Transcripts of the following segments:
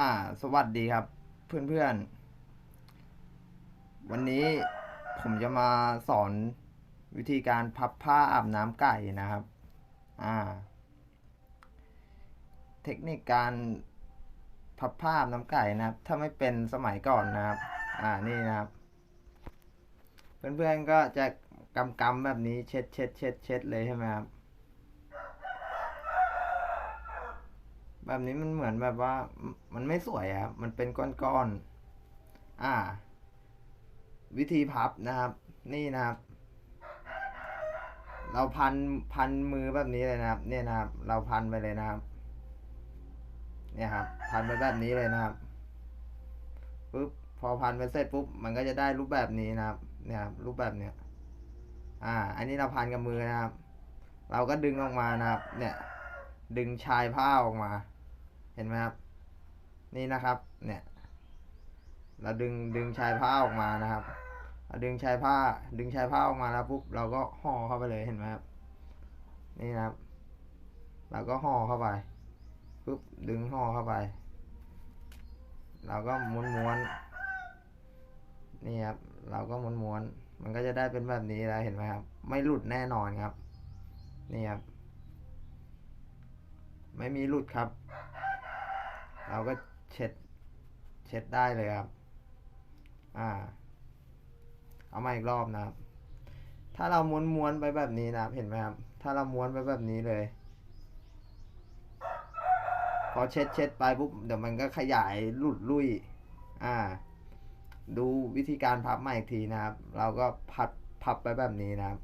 อ่า สวัสดีครับ เพื่อนๆ วันนี้ผมจะมาสอนวิธีการพับผ้าอาบน้ำไก่นะครับ อ่า เทคนิคการพับผ้าอาบน้ำไก่นะครับ ถ้าไม่เป็นสมัยก่อนนะครับ อ่านี่นะครับ เพื่อนๆก็จะกำกำๆแบบนี้เช็ดเช็ดเช็ดเช็ดเลยใช่ไหมครับ แบบนี้มันเหมือนแบบว่า มันไม่สวยครับ มันเป็นก้อนๆ อ่า วิธีพับนะครับ นี่นะครับ เราพันพันมือแบบนี้เลยนะครับ เนี่ยนะครับ เราพันไปเลยนะครับ เนี่ยครับ พันไปแบบนี้เลยนะครับปุ๊บพอพันไปเสร็จปุ๊บ มันก็จะได้รูปแบบนี้นะครับ เนี่ยครับ รูปแบบเนี้ย อ่า อันนี้เราพันกับมือนะครับ เราก็ดึงออกมานะครับ เนี่ยดึงชายผ้าออกมา เห็นไหมครับ นี่นะครับ เนี่ย เราดึงดึงชายผ้าออกมานะครับเราดึงชายผ้า ดึงชายผ้าออกมาแล้วปุ๊บเราก็ห่อเข้าไปเลยเห็นไหมครับ นี่นะครับ เราก็ห่อเข้าไปปุ๊บดึงห่อเข้าไป เราก็ม้วนม้วนๆนี่ครับ เราก็ม้วนม้วนๆมันก็จะได้เป็นแบบนี้แล้วเห็นไหมครับ ไม่หลุดแน่นอนครับ นี่ครับ ไม่มีหลุดครับ เราก็เช็ดเช็ดได้เลยครับ อ่า เอามาอีกรอบนะครับ ถ้าเราม้วนม้วนไปแบบนี้นะครับ เห็นไหมครับ ถ้าเราม้วนไปแบบนี้เลย พอเช็ดเช็ดไปปุ๊บ เดี๋ยวมันก็ขยายหลุดลุย อ่า ดูวิธีการพับใหม่อีกทีนะครับ เราก็พับพับไปแบบนี้นะครับ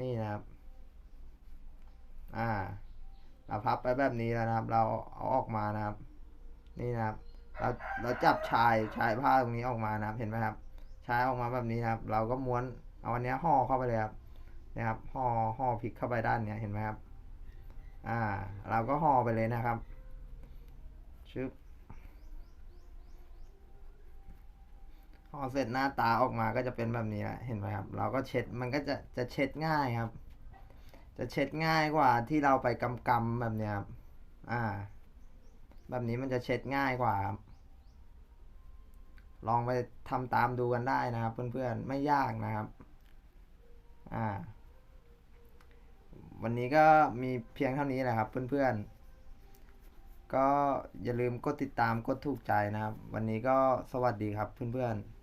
นี่นะครับ อ่าเราพับไปแบบนี้แล้วนะครับ เราเอาออกมานะครับ นี่นะครับ เราเราจับชายชายผ้าตรงนี้ออกมานะครับ เห็นไหมครับ ชายออกมาแบบนี้นะครับ เราก็ม้วนเอาอันนี้ห่อเข้าไปเลยครับนะครับห่อห่อพลิกเข้าไปด้านเนี้ยเห็นไหมครับ อ่า เราก็ห่อไปเลยนะครับชึบห่อเสร็จหน้าตาออกมาก็จะเป็นแบบนี้แหละเห็นไหมครับ เราก็เช็ดมันก็จะจะเช็ดง่ายครับ จะเช็ดง่ายกว่าที่เราไปกำกำแบบเนี้ยครับอ่า แบบนี้มันจะเช็ดง่ายกว่าครับลองไปทำตามดูกันได้นะครับ เพื่อนๆไม่ยากนะครับ อ่า วันนี้ก็มีเพียงเท่านี้แหละครับ เพื่อนๆ ก็อย่าลืมกดติดตามกดถูกใจนะครับ วันนี้ก็สวัสดีครับเพื่อนๆ